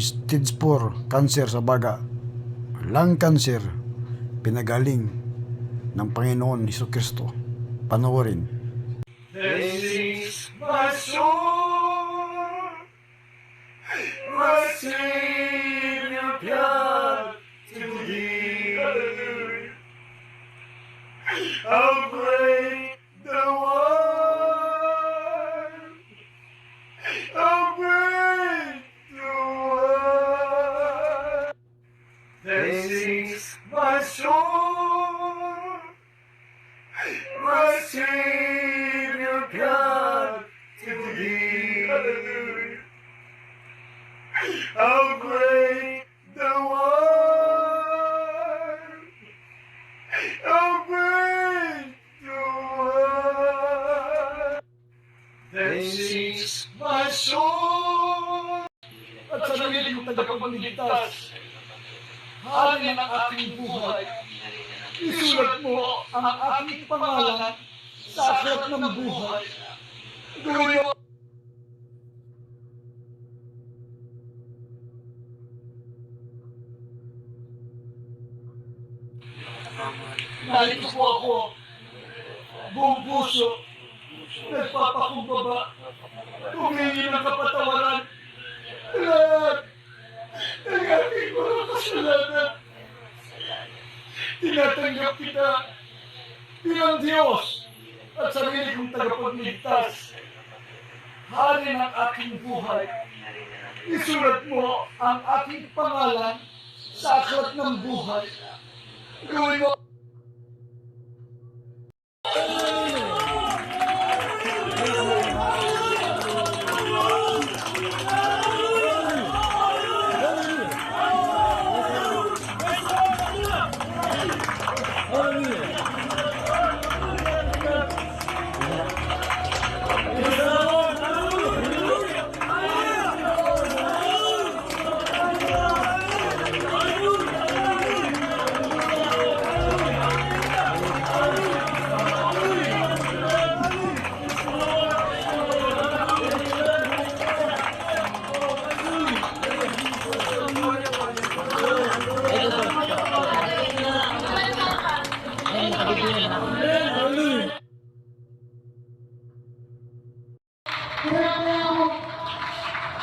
stage 4 cancer sa baga, lung cancer, pinagaling ng Panginoon Hesus Kristo. Panoorin. My soul, my Savior God to thee. Hallelujah. How great Savior God to thee. Hallelujah. How great the one, how great the one. This is my soul. At sa sarili kong tagapagligtas, hari ng aking buhay, isulat mo ang aking pangalan sa aklat ng buhay. Gawin mo Narito po ako, buong puso, nagpapakumbaba, humingi ng kapatawaran, lahat ng aking mga kasalanan. Tinatanggap kita bilang Diyos at sarili kong tagapagligtas. Hari ng aking buhay, isulat mo ang aking pangalan sa aklat ng buhay. Gawin mo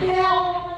Yeah.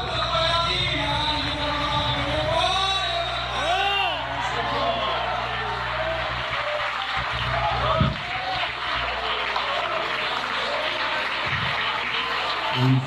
Thank.